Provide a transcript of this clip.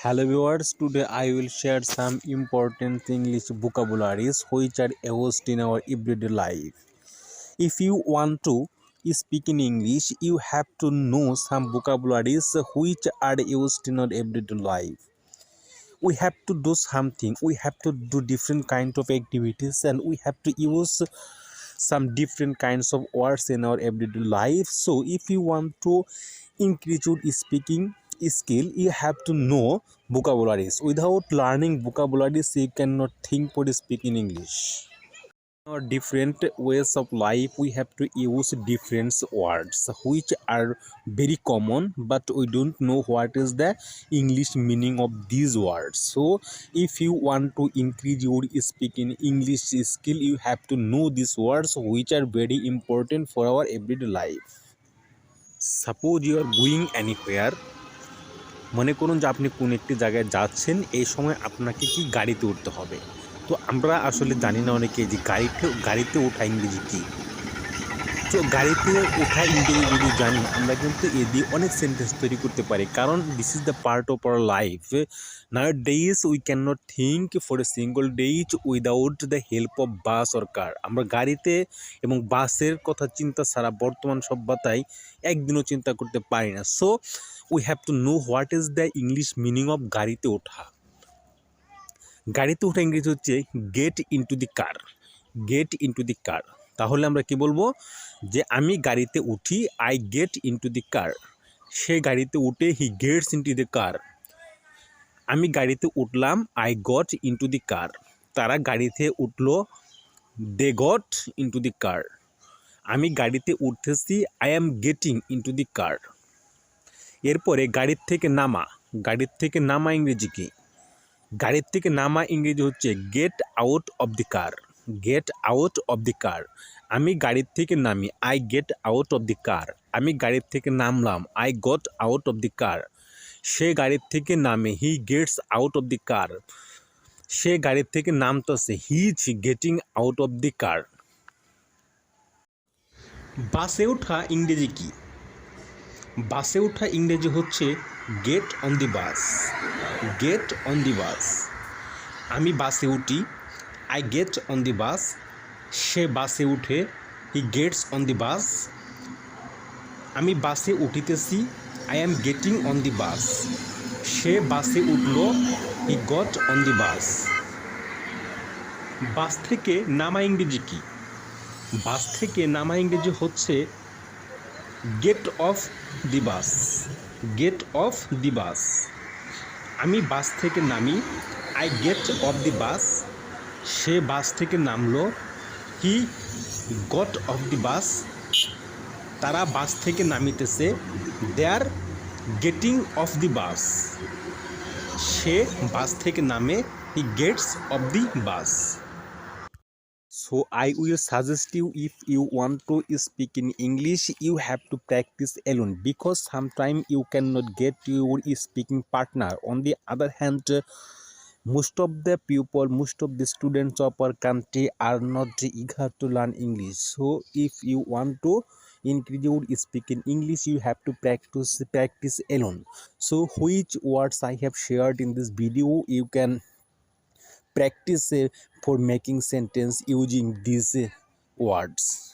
Hello viewers, today I will share some important English vocabularies which are used in our everyday life. If you want to speak in English, you have to know some vocabularies which are used in our everyday life. We have to do something, we have to do different kind of activities and we have to use some different kinds of words in our everyday life. So if you want to increase your speaking skill you have to know vocabularies without learning vocabularies you cannot think for speaking english in our different ways of life we have to use different words which are very common but we don't know what is the english meaning of these words so if you want to increase your speaking english skill you have to know these words which are very important for our everyday life suppose you are going anywhere মনে করুন যে আপনি কোন একটি জায়গায় যাচ্ছেন, এই সময় আপনাকে কি গাড়িতে উঠতে হবে? তো আমরা আসলে জানি না অনেকে যে গাড়িতে গাড়িতে ওঠা ইংরেজি কী? গাড়িতে ওঠা ইংরেজি যদি জানি, আমরা কিন্তু এ দিয়ে অনেক সেন্টেন্স তৈরি করতে পারি। কারণ this is the part of our life nowadays we can not think for a single days without the help of bus or car আমরা গাড়িতে এবং বাসের কথা চিন্তা ছাড়া বর্তমান সভ্যতায় একদিনও চিন্তা করতে পারি না। So we have to know what is the English meaning of গাড়িতে ওঠা। গাড়িতে ওঠা ইংরেজি হচ্ছে get into the car get into the car তাহলে আমরা কি বলব? যে আমি গাড়িতে উঠি I get into the car সে গাড়িতে উঠে he Gates into the car আমি গাড়িতে উঠলাম I got into the car তারা গাড়িতে উঠল দে গট ইনটু দি কার আমি গাড়িতে উঠতেছি I am getting into the car এরপরে গাড়ির থেকে নামা। গাড়ির থেকে নামা ইংরেজি কি? গাড়ির থেকে নামা ইংরেজি হচ্ছে get out of the car get out of the car আমি গাড়ির থেকে নামি। I get out of the car আমি গাড়ির থেকে নামলাম। I got out of the car সে গাড়ির থেকে নামে। He gets out of the car সে গাড়ির থেকে নামতেছে। He is getting out of the car বাসে ওঠা ইংরেজি কি? বাসে ওঠা ইংরেজি হচ্ছে get on the bus get on the bus আমি বাসে উঠি I get on the bus সে বাসে উঠে he gets on the bus আমি বাসে উঠিতেছি I am getting on the bus সে বাসে উঠল হি গট অন দি বাস বাস থেকে নামা ইংরেজি কি? বাস থেকে নামা ইংরেজি হচ্ছে get off the bus get off the bus আমি বাস থেকে নামি I get off the bus say bus থেকে নামল। কি? Got off the bus. তারা বাস থেকে নামিতেছে। দে are getting of the bus সে বাস থেকে নামে। He gets off the bus so I will suggest you if you want to speak in English you have to practise alone because sometime you can not get your speaking partner on the other hand of the people, most of the students of our country are not eager to learn English. So if you want to increase your speaking English, you have to practice practice alone. So which words I have shared in this video, you can practice uh, for making sentence using these uh, words